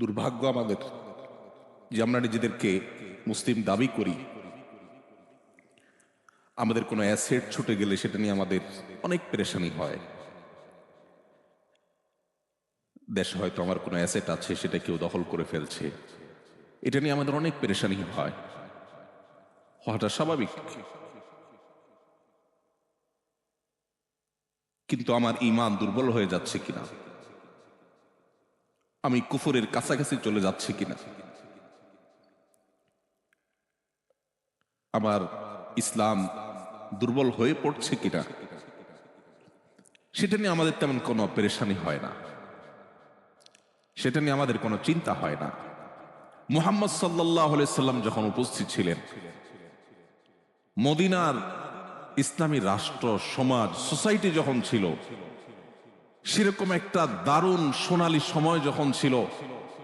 দুর্ভাগ্য আমাদের যে আমরা নিজেদেরকে মুসলিম দাবি করি। আমাদের কোনো অ্যাসেট ছুটে গেলে সেটা নিয়ে আমাদের অনেক পেরেশানি হয়। দেশে হয়তো আমার কোনো অ্যাসেট আছে, সেটা কেউ দখল করে ফেলছে। এটা নিয়ে আমাদের অনেক পেরেশানি হয়। হওয়াটা স্বাভাবিক। কিন্তু আমার ইমান দুর্বল হয়ে যাচ্ছে কিনা? আমি কুফরের কাছাকাছি চলে যাচ্ছে কিনা? আমার ইসলাম দুর্বল হয়ে পড়ছে কিনা? সেটা নিয়ে আমাদের তেমন কোনো পেরেশানি হয় না। সেটা নিয়ে আমাদের কোনো চিন্তা হয় না। মুহাম্মদ সাল্লাহ সাল্লাম যখন উপস্থিত ছিলেন, মদিনার ইসলামী রাষ্ট্র, সমাজ, সোসাইটি যখন ছিল সেরকম একটা দারুণ সোনালী সময় যখন ছিল,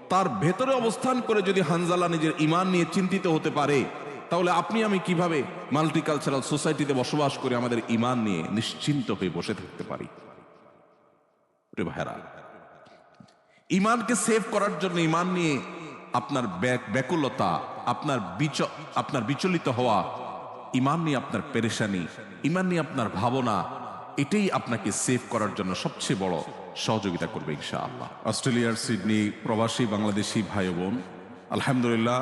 তার ভেতরে অবস্থান করে যদি হানজালা নিজের ইমান নিয়ে চিন্তিত হতে পারে, তাহলে আপনি আমি কীভাবে মাল্টিকালচারাল সোসাইটিতে বসবাস করে আমাদের ইমান নিয়ে নিশ্চিন্ত হয়ে বসে থাকতে পারি? ভাইরা ইমানকে সেভ করার জন্য ইমান নিয়ে আপনার ব্যাক- ব্যাকুলতা, আপনার বিচ, আপনার বিচলিত হওয়া ইমান নিয়ে আপনার পেরেশানি ইমান নিয়ে আপনার ভাবনা এটাই আপনাকে সেভ করার জন্য সবচেয়ে বড় সহযোগিতা করবে ইনশাআল্লাহ। অস্ট্রেলিয়ার সিডনি প্রবাসী বাংলাদেশি ভাই বোন, আলহামদুলিল্লাহ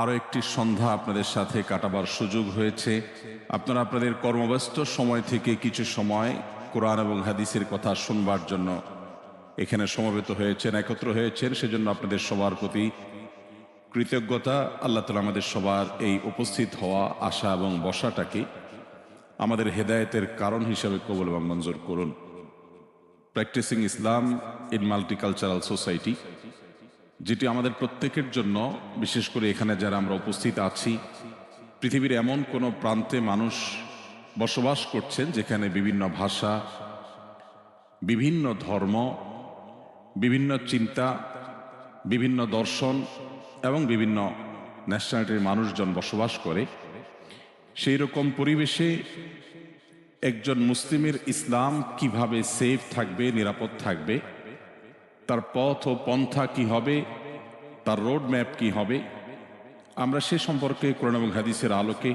আরও একটি সন্ধ্যা আপনাদের সাথে কাটাবার সুযোগ হয়েছে। আপনারা আপনাদের কর্মব্যস্ত সময় থেকে কিছু সময় কোরআন এবং হাদিসের কথা শুনবার জন্য এখানে সমবেত হয়েছেন, একত্র হয়েছেন, সেজন্য আপনাদের সবার প্রতি কৃতজ্ঞতা। আল্লাহ তালা আমাদের সবার এই উপস্থিত হওয়া আশা এবং বসাটাকে আমাদের হেদায়েতের কারণ হিসাবে কবল এবং মঞ্জুর করুন। Practising Islam in multicultural society যেটি আমাদের প্রত্যেকের জন্য, বিশেষ করে এখানে যারা আমরা উপস্থিত আছি, পৃথিবীর এমন কোনো প্রান্তে মানুষ বসবাস করছেন যেখানে বিভিন্ন ভাষা, বিভিন্ন ধর্ম, বিভিন্ন চিন্তা, বিভিন্ন দর্শন এবং বিভিন্ন ন্যাশনালিটির মানুষজন বসবাস করে। সেই রকম পরিবেশে একজন মুসলিমের ইসলাম কীভাবে সেফ থাকবে, নিরাপদ থাকবে? তার পথ ও পন্থা কি হবে? তার রোড ম্যাপ কি হবে? আমরা সে সম্পর্কে কোরআন এবং হাদিসের আলোকে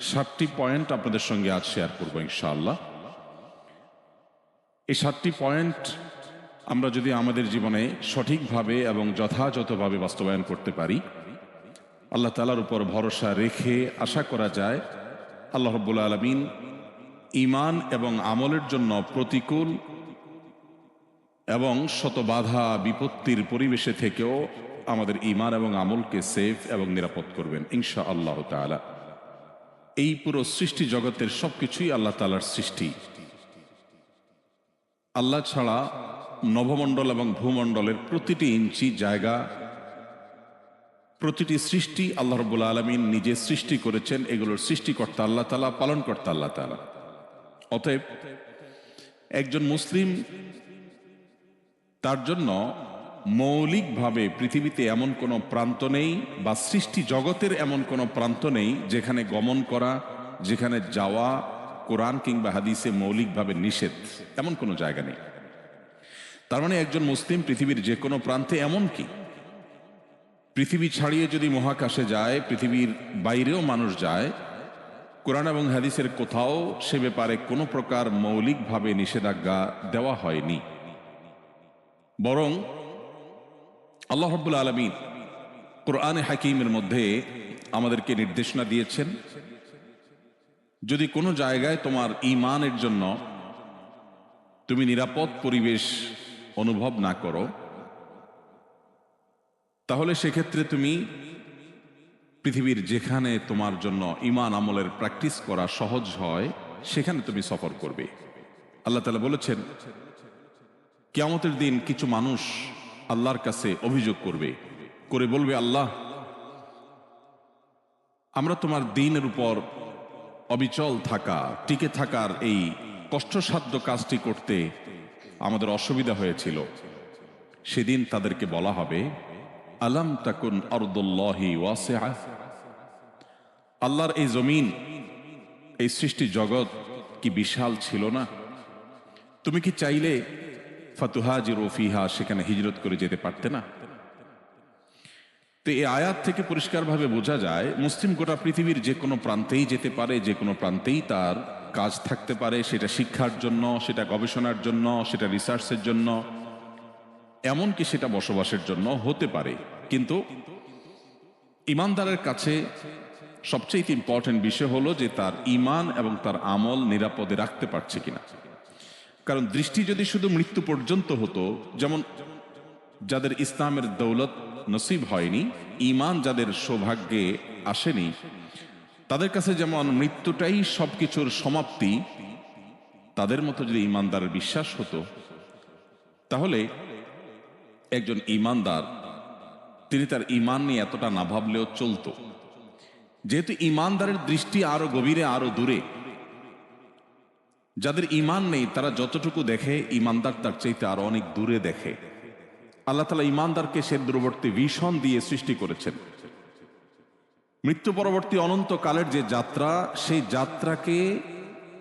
সাতটি পয়েন্ট আপনাদের সঙ্গে আজ শেয়ার করব ইনশাআল্লাহ। এই সাতটি পয়েন্ট আমরা যদি আমাদের জীবনে সঠিকভাবে এবং যথাযথভাবে বাস্তবায়ন করতে পারি, আল্লাহ তালার উপর ভরসা রেখে আশা করা যায়, আল্লাহ রব্বুল আলমিন ইমান এবং আমলের জন্য প্রতিকূল এবং শত বাধা বিপত্তির পরিবেশে থেকেও আমাদের ইমান এবং আমলকে সেফ এবং নিরাপদ করবেন ইনশা আল্লাহ তালা এই পুরো সৃষ্টি জগতের সবকিছুই আল্লাহ তালার সৃষ্টি। আল্লাহ ছাড়া নভমণ্ডল এবং ভূমণ্ডলের প্রতিটি ইঞ্চি জায়গা, প্রতিটি সৃষ্টি আল্লাহ রবুল্লা আলমিন নিজে সৃষ্টি করেছেন। এগুলোর সৃষ্টিকর্তা আল্লাহ তালা পালনকর্তা আল্লাহ তালা অতএব একজন মুসলিম তার জন্য মৌলিকভাবে পৃথিবীতে এমন কোনো প্রান্ত নেই বা সৃষ্টি জগতের এমন কোনো প্রান্ত নেই যেখানে গমন করা, যেখানে যাওয়া কোরআন কিংবা হাদিসে মৌলিকভাবে নিষেধ, এমন কোনো জায়গা নেই। তার মানে একজন মুসলিম পৃথিবীর যে কোনো প্রান্তে এমন কি? পৃথিবী ছাড়িয়ে যদি মহাকাশে যায়, পৃথিবীর বাইরেও মানুষ যায় কোরআন এবং হাদিসের কোথাও সে ব্যাপারে কোনো প্রকার মৌলিকভাবে নিষেধাজ্ঞা দেওয়া হয়নি। বরং আল্লাহ রব্বুল আলমিন কোরআনে হাকিমের মধ্যে আমাদেরকে নির্দেশনা দিয়েছেন, যদি কোনো জায়গায় তোমার ইমানের জন্য তুমি নিরাপদ পরিবেশ অনুভব না করো, তাহলে সেক্ষেত্রে তুমি পৃথিবীর যেখানে তোমার জন্য ইমান আমলের প্র্যাকটিস করা সহজ হয়, সেখানে তুমি সফর করবে। আল্লাহ তালা বলেছেন, কেয়ামতের দিন কিছু মানুষ আল্লাহর কাছে অভিযোগ করবে। করে বলবে, আল্লাহ, আমরা তোমার দিনের উপর অবিচল থাকা, টিকে থাকার এই কষ্টসাধ্য কাজটি করতে আমাদের অসুবিধা হয়েছিল। সেদিন তাদেরকে বলা হবে আলাম তাকুন আরদুল্লাহি ওয়াসিআ। আল্লাহর এই জমিন, এই সৃষ্টি জগৎ কি বিশাল ছিল না? তুমি কি চাইলে ফাতুহাজি রফিহা সেখানে হিজরত করে যেতে পারতে না? তো এই আয়াত থেকে পরিষ্কারভাবে বোঝা যায়, মুসলিম গোটা পৃথিবীর যে কোনো প্রান্তেই যেতে পারে, যে কোনো প্রান্তেই তার কাজ থাকতে পারে, সেটা শিক্ষার জন্য, সেটা গবেষণার জন্য, সেটা রিসার্চের জন্য। এমনকি সেটা বসবাসের জন্য হতে পারে। কিন্তু ইমানদারের কাছে সবচেয়ে ইম্পর্টেন্ট বিষয় হলো যে তার ইমান এবং তার আমল নিরাপদে রাখতে পারছে কিনা। কারণ দৃষ্টি যদি শুধু মৃত্যু পর্যন্ত হতো, যেমন যাদের ইসলামের দৌলত নসিব হয়নি ইমান যাদের সৌভাগ্যে আসেনি, তাদের কাছে যেমন মৃত্যুটাই সবকিছুর সমাপ্তি, তাদের মতো যদি ইমানদারের বিশ্বাস হতো, তাহলে একজন ইমানদার, তিনি তার ইমান নিয়ে এতটা না ভাবলেও চলতো। যেহেতু ইমানদারের দৃষ্টি আরও গভীরে, আরও দূরে, যাদের ইমান নেই, তারা যতটুকু দেখে, ইমানদার তার চাইতে আরও অনেক দূরে দেখে। আল্লাহ তালা ইমানদারকে সে দূরবর্তী ভীষণ দিয়ে সৃষ্টি করেছেন। মৃত্যু পরবর্তী অনন্তকালের যে যাত্রা, সেই যাত্রাকে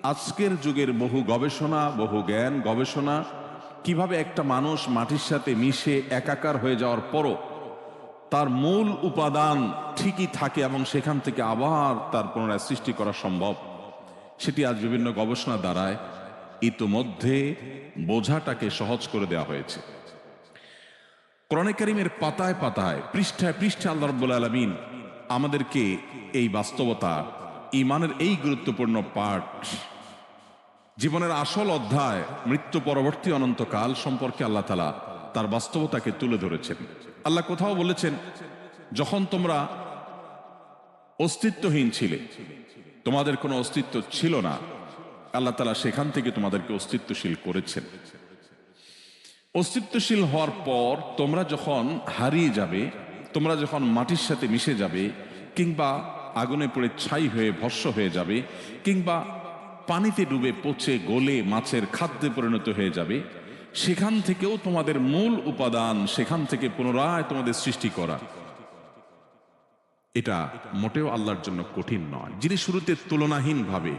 আজকের যুগের বহু গবেষণা, বহু জ্ঞান, গবেষণা কীভাবে একটা মানুষ মাটির সাথে মিশে একাকার হয়ে যাওয়ার পরও তার মূল উপাদান ঠিকই থাকে এবং সেখান থেকে আবার তার পুনরায় সৃষ্টি করা সম্ভব, সেটি আজ বিভিন্ন গবেষণা দ্বারায় ইতোমধ্যে বোঝাটাকে সহজ করে দেওয়া হয়েছে। কোরআনে পাতায় পাতায়, পৃষ্ঠায় পৃষ্ঠায় আল্লাহ রব্বুল আলমিন আমাদেরকে এই বাস্তবতা, ইমানের এই গুরুত্বপূর্ণ পাঠ জীবনের আসল অধ্যায়, মৃত্যু পরবর্তী অনন্তকাল সম্পর্কে আল্লাহ তালা তার বাস্তবতাকে তুলে ধরেছেন। আল্লাহ কোথাও বলেছেন, যখন তোমরা অস্তিত্বহীন ছিলে, তোমাদের কোনো অস্তিত্ব ছিল না, আল্লাহ তালা সেখান থেকে তোমাদেরকে অস্তিত্বশীল করেছেন। অস্তিত্বশীল হওয়ার পর তোমরা যখন হারিয়ে যাবে, তোমরা যখন মাটির সাথে মিশে যাবে, কিংবা আগুনে পড়ে ছাই হয়ে ভস্য হয়ে যাবে, কিংবা পানিতে ডুবে পচে গলে মাছের খাদ্যে পরিণত হয়ে যাবে, সেখান থেকেও তোমাদের মূল উপাদান সেখান থেকে পুনরায় তোমাদের সৃষ্টি করা। এটা মোটেও আল্লাহর জন্য কঠিন নয়, যিনি শুরুতে তুলনাহীন ভাবে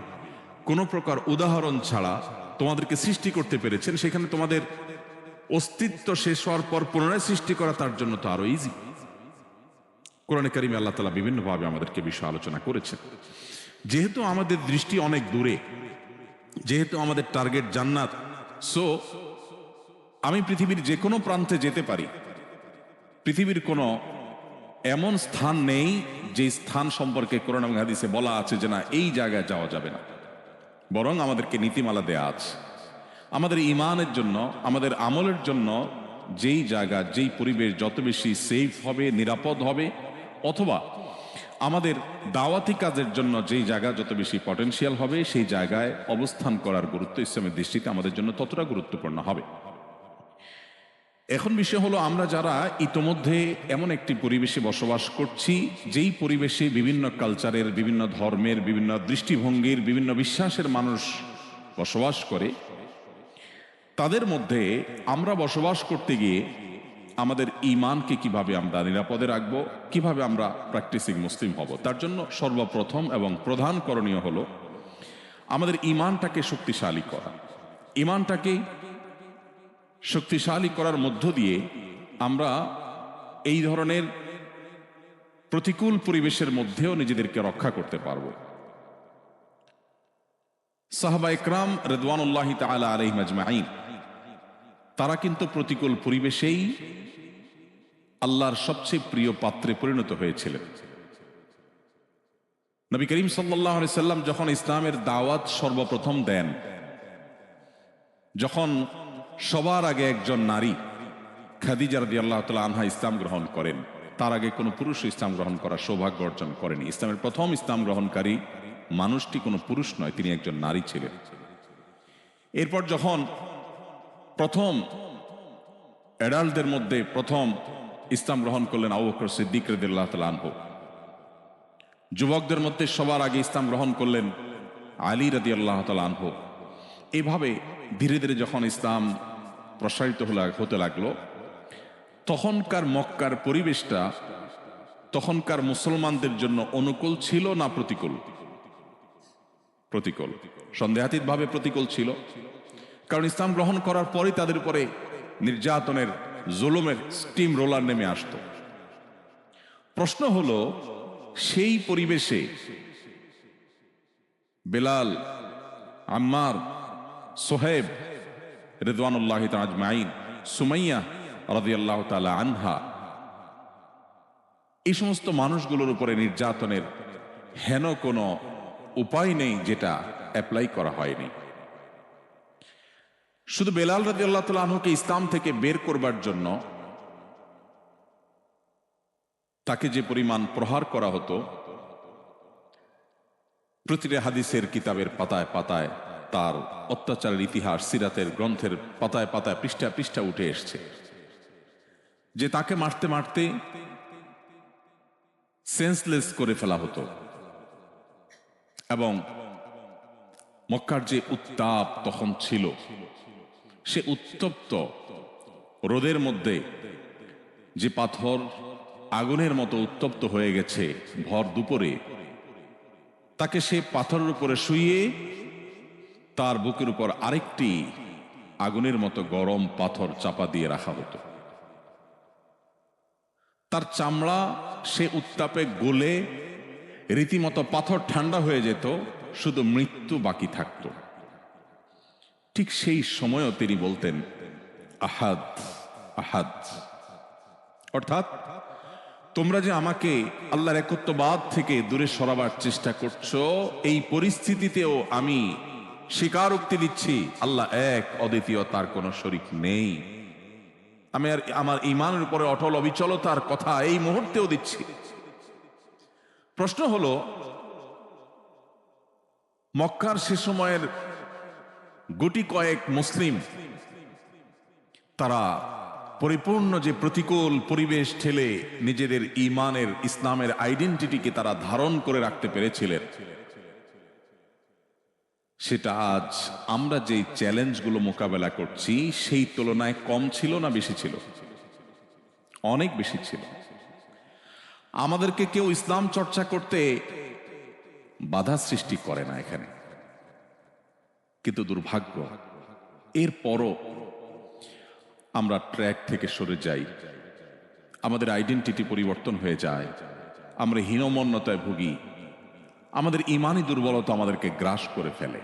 কোনো প্রকার উদাহরণ ছাড়া তোমাদেরকে সৃষ্টি করতে পেরেছেন, সেখানে তোমাদের অস্তিত্ব শেষ হওয়ার পর পুনরায় সৃষ্টি করা তার জন্য তো আরও ইজি কোরআনে কারিমে আল্লাহ তালা বিভিন্নভাবে আমাদেরকে বিষয় আলোচনা করেছেন। যেহেতু আমাদের দৃষ্টি অনেক দূরে, যেহেতু আমাদের টার্গেট জান্নাত সো আমি পৃথিবীর যে কোনো প্রান্তে যেতে পারি। পৃথিবীর কোনো এমন স্থান নেই যে স্থান সম্পর্কে কোরআন এবং হাদিসে বলা আছে যে না, এই জায়গায় যাওয়া যাবে না। বরং আমাদেরকে নীতিমালা দেয়া আছে। আমাদের ইমানের জন্য, আমাদের আমলের জন্য যেই জায়গা, যেই পরিবেশ যত বেশি সেফ হবে, নিরাপদ হবে, অথবা আমাদের দাওয়াতি কাজের জন্য যেই জায়গা যত বেশি পটেনশিয়াল হবে, সেই জায়গায় অবস্থান করার গুরুত্ব ইসলামের দৃষ্টিতে আমাদের জন্য ততটা গুরুত্বপূর্ণ হবে। এখন বিষয় হলো, আমরা যারা ইতোমধ্যে এমন একটি পরিবেশে বসবাস করছি, যেই পরিবেশে বিভিন্ন কালচারের বিভিন্ন ধর্মের, বিভিন্ন দৃষ্টিভঙ্গির, বিভিন্ন বিশ্বাসের মানুষ বসবাস করে, তাদের মধ্যে আমরা বসবাস করতে গিয়ে আমাদের ইমানকে কীভাবে আমরা নিরাপদে রাখব, কীভাবে আমরা প্র্যাকটিসিং মুসলিম হব, তার জন্য সর্বপ্রথম এবং প্রধান করণীয় হলো আমাদের ইমানটাকে শক্তিশালী করা। ইমানটাকে শক্তিশালী করার মধ্য দিয়ে আমরা এই ধরনের প্রতিকূল পরিবেশের মধ্যেও নিজেদেরকে রক্ষা করতে পারব। সাহাবা ইকরাম রেদওয়ানুল্লাহ তালা আলহ মাজমাইন তারা কিন্তু প্রতিকূল পরিবেশেই আল্লাহর সবচেয়ে প্রিয় পাত্রে পরিণত হয়েছিলেন নবী করিম সাল্লাম যখন ইসলামের দাওয়াত সর্বপ্রথম দেন, যখন সবার আগে একজন নারী, খাদিজা রাদি আল্লাহ আনহা ইসলাম গ্রহণ করেন, তার আগে কোনো পুরুষ ইসলাম গ্রহণ করার সৌভাগ্য অর্জন করেনি। ইসলামের প্রথম ইসলাম গ্রহণকারী মানুষটি কোনো পুরুষ নয়, তিনি একজন নারী ছিলেন। এরপর যখন প্রথম অ্যাডাল্টদের মধ্যে প্রথম ইসলাম গ্রহণ করলেন আবু বকর সিদ্দিক রদিল্লাহ তালা আনহু। যুবকদের মধ্যে সবার আগে ইসলাম গ্রহণ করলেন আলী রাদি আল্লাহ তালা আনহু। এইভাবে ধীরে ধীরে যখন ইসলাম প্রসারিত হতে লাগল, তখনকার মক্কার পরিবেশটা, তখনকার মুসলমানদের জন্য অনুকূল ছিল না প্রতিকূল? প্রতিকূল। সন্দেহাতীতভাবে প্রতিকূল ছিল। কারণ ইসলাম গ্রহণ করার পরে তাদের উপরে নির্যাতনের, জুলুমের স্টিম রোলার নেমে আসত। প্রশ্ন হলো, সেই পরিবেশে বেলাল, আম্মার, সোহেব রেদওয়ানুল্লাহ আজমাইন, সুমাইয়া রাদিয়াল্লাহ তাআলা আনহা, এই সমস্ত মানুষগুলোর উপরে নির্যাতনের হেন কোনো উপায় নেই যেটা অ্যাপ্লাই করা হয়নি। শুধু বেলাল রাজি আল্লাহ তালা আনহুকে ইসলাম থেকে বের করবার জন্য তাকে যে পরিমাণ প্রহার করা হতো, প্রতিটা হাদিসের কিতাবের পাতায় পাতায় তার অত্যাচারের ইতিহাস, সিরাতের গ্রন্থের পাতায় পাতায় পৃষ্ঠা পৃষ্ঠা উঠে এসছে। যে তাকে মারতে মারতে সেন্সলেস করে ফেলা হতো এবং মক্কার যে উত্তাপ তখন ছিল সে উত্তপ্ত রোদের মধ্যে যে পাথর আগুনের মতো উত্তপ্ত হয়ে গেছে ভর দুপুরে, তাকে সে পাথরের উপরে শুইয়ে তার বুকের উপর আরেকটি আগুনের মতো গরম পাথর চাপা দিয়ে রাখা হতো। তার চামড়া সে উত্তাপে গলে, রীতিমতো পাথর ঠান্ডা হয়ে যেত, শুধু মৃত্যু বাকি থাকত। ঠিক সেই সময়ও তিনি বলতেন, আহাদ আহাদ। অর্থাৎ, তোমরা যে আমাকে আল্লাহর একত্ববাদ থেকে দূরে সরাবার চেষ্টা করছ, এই পরিস্থিতিতেও আমি স্বীকারোক্তি দিচ্ছি, আল্লাহ এক, অদ্বিতীয় তার কোনো শরিক নেই। আমি আর আমার ইমানের উপরে অটল অবিচলতার কথা এই মুহূর্তেও দিচ্ছি। প্রশ্ন হলো, মক্কার সে সময়ের গুটি কয়েক মুসলিম, তারা পরিপূর্ণ যে প্রতিকূল পরিবেশ ঠেলে নিজেদের ইমানের ইসলামের আইডেন্টিটিকে তারা ধারণ করে রাখতে পেরেছিলেন। সেটা আজ আমরা যে চ্যালেঞ্জগুলো মোকাবেলা করছি, সেই তুলনায় কম ছিল না বেশি ছিল? অনেক বেশি ছিল। আমাদেরকে কেউ ইসলাম চর্চা করতে বাধা সৃষ্টি করে না এখানে। কিন্তু দুর্ভাগ্য। এরপরও আমরা ট্র্যাক থেকে সরে যাই। আমাদের আইডেন্টিটি পরিবর্তন হয়ে যায়। আমরা হীনমন্যতায় ভুগি। আমাদের ইমানই দুর্বলতা আমাদেরকে গ্রাস করে ফেলে।